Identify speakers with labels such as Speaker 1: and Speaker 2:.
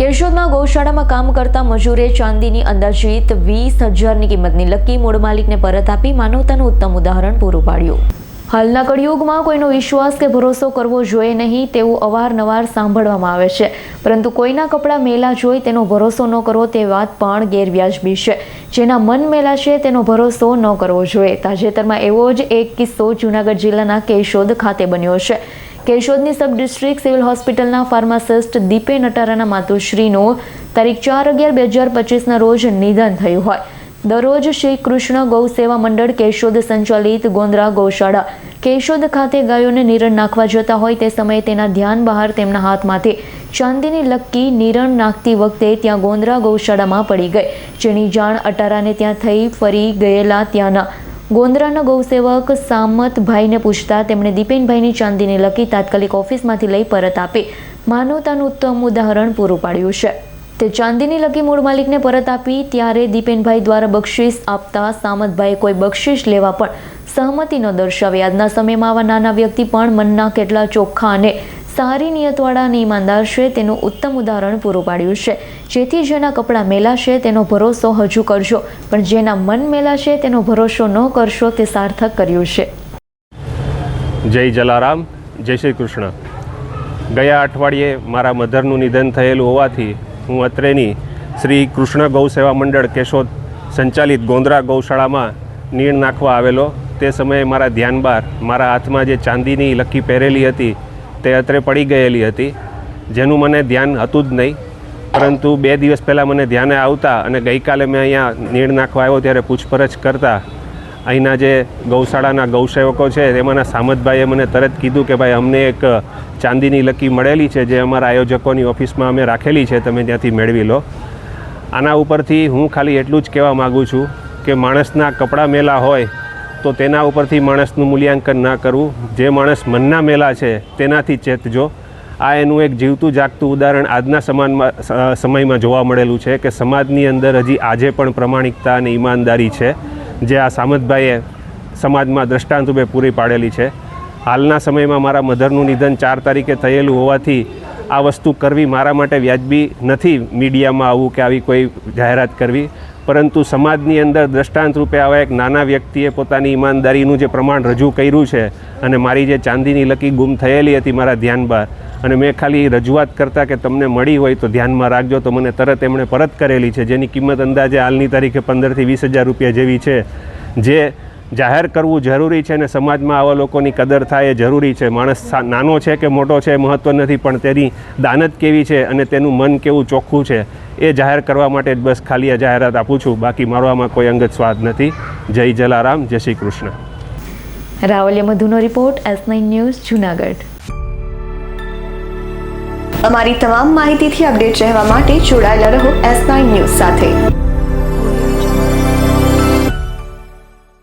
Speaker 1: કેશોદમાં ગૌશાળામાં કામ કરતા મજૂરે ચાંદીની અંદાજિત વીસ હજારની કિંમતની લકી મૂળ માલિકને પરત આપી માનવતાનું ઉત્તમ ઉદાહરણ પૂરું પાડ્યું. હાલના કળિયુગમાં કોઈનો વિશ્વાસ કે ભરોસો કરવો જોઈએ નહીં તેવું અવારનવાર સાંભળવામાં આવે છે. પરંતુ કોઈના કપડાં મેલા જોઈ તેનો ભરોસો ન કરવો તે વાત પણ ગેરવ્યાજબી છે. જેના મન મેલા છે તેનો ભરોસો ન કરવો જોઈએ. તાજેતરમાં એવો જ એક કિસ્સો જૂનાગઢ જિલ્લાના કેશોદ ખાતે બન્યો છે. કેશોદની સબ ડિસ્ટ્રિક્ટ સિવિલ હોસ્પિટલના ફાર્માસિસ્ટ દીપે નટારાના માતુશ્રીનું તારીખ ચાર અગિયાર બે હજાર પચીસના રોજ નિધન થયું હોય. દરરોજ શ્રી કૃષ્ણ ગૌ સેવા મંડળ કેશોદ સંચાલિત ગોંદરા ગૌશાળા કેશોદ ખાતે ગાયોને નિરણ નાખવા જતા હોય તે સમયે તેના ધ્યાન બહાર તેમના હાથમાંથી ચાંદીની લક્કી નિરણ નાખતી વખતે ત્યાં ગોંદરા ગૌશાળામાં પડી ગઈ. જેની જાણ અટારાને ત્યાં થઈ ફરી ગયેલા ત્યાંના ગોંદરાના ગૌસેવક સામતભાઈને પૂછતા તેમણે દીપેનભાઈની ચાંદીને લકી તાત્કાલિક ઓફિસમાંથી લઈ પરત આપી. માનવતાનું ઉત્તમ ઉદાહરણ પૂરું પાડ્યું છે. તે ચાંદીની લકી મૂળ માલિકને પરત આપી ત્યારે દીપેનભાઈ દ્વારા બક્ષિસ આપતા સામતભાઈએ કોઈ બક્ષિસ લેવા પણ સહમતિ ન દર્શાવી. આજના સમયમાં આવા નાના વ્યક્તિ પણ મનના કેટલા ચોખ્ખા અને સારી નિયતવાળા અને ઈમાનદાર છે તેનું ઉત્તમ ઉદાહરણ પૂરું પાડ્યું છે. જેથી જેના કપડાં મેલા છે તેનો ભરોસો હજુ કરજો. પણ જેના મન મેલા છે તેનો ભરોસો ન કરશો તે સાર્થક કર્યું છે.
Speaker 2: જય જલારામ, જય શ્રી કૃષ્ણ. ગયા અઠવાડિયે મારા મધરનું નિધન થયેલું હોવાથી હું અત્રેની શ્રી કૃષ્ણ ગૌ સેવા મંડળ કેશોદ સંચાલિત ગોંદરા ગૌશાળામાં નીણ નાખવા આવેલો. તે સમયે મારા ધ્યાન બહાર મારા હાથમાં જે ચાંદીની લકી પહેરેલી હતી તે અત્રે પડી ગયેલી હતી. જેનું મને ધ્યાન હતું જ નહીં. પરંતુ બે દિવસ પહેલાં મને ધ્યાને આવતા અને ગઈકાલે મેં અહીંયા નીણ નાખવા આવ્યો ત્યારે પૂછપરછ કરતાં. અહીંના જે ગૌશાળાના ગૌસેવકો છે, તેમાંના સામતભાઈએ મને તરત કીધું કે ભાઈ, અમને એક ચાંદીની લકી મળેલી છે જે અમારા આયોજકોની ઓફિસમાં અમે રાખેલી છે, તમે ત્યાંથી મેળવી લો. આના ઉપરથી હું ખાલી એટલું જ કહેવા માગું છું કે માણસના કપડાં મેલા હોય તો તેના ઉપરથી માણસનું મૂલ્યાંકન ના કરવું. જે માણસ મનના મેલા છે, તેનાથી ચેતજો આ એનું એક જીવતું જાગતું ઉદાહરણ આજના સમાનમાં સમયમાં જોવા મળેલું છે કે સમાજની અંદર હજી આજે પણ પ્રમાણિકતા અને ઈમાનદારી છે, જે આ સામતભાઈએ સમાજમાં દ્રષ્ટાંતરૂપે પૂરી પાડેલી છે. હાલના સમયમાં મારા મધરનું નિધન ચાર તારીખે થયેલું હોવાથી આ વસ્તુ કરવી મારા માટે વ્યાજબી નથી મીડિયામાં આવવું કે આવી કોઈ જાહેરાત કરવી. પરંતુ સમાજની અંદર દ્રષ્ટાંત રૂપે આવા એક નાના વ્યક્તિએ પોતાની ઈમાનદારીનું જે પ્રમાણ રજૂ કર્યું છે અને મારી જે ચાંદીની લકી ગુમ થયેલી હતી મારા ધ્યાન બહાર, અને મેં ખાલી રજૂઆત કરતાં કે તમને મળી હોય તો ધ્યાનમાં રાખજો, તો મને તરત એમણે પરત કરેલી છે, જેની કિંમત અંદાજે હાલની તારીખે પંદરથી વીસ હજાર રૂપિયા જેવી છે, જે જાહેર કરવું જરૂરી છે અને સમાજમાં આવા લોકોની કદર થાય એ જરૂરી છે. માણસ નાનો છે કે મોટો છે એ મહત્ત્વ નથી પણ તેની દાનત કેવી છે અને તેનું મન કેવું ચોખ્ખું છે એ જાહેર કરવા માટે જ બસ ખાલી આ જાહેરાત આપું છું. બાકી મારવામાં કોઈ અંગત સ્વાદ નથી. જય જલારામ જય શ્રી કૃષ્ણ.
Speaker 1: રાવલ્ય મધુનો report S nine news Junagadh.
Speaker 3: અમારી તમામ માહિતીથી અપડેટ રહેવા માટે જોડાયેલા રહો એસ નાઇન ન્યૂઝ સાથે.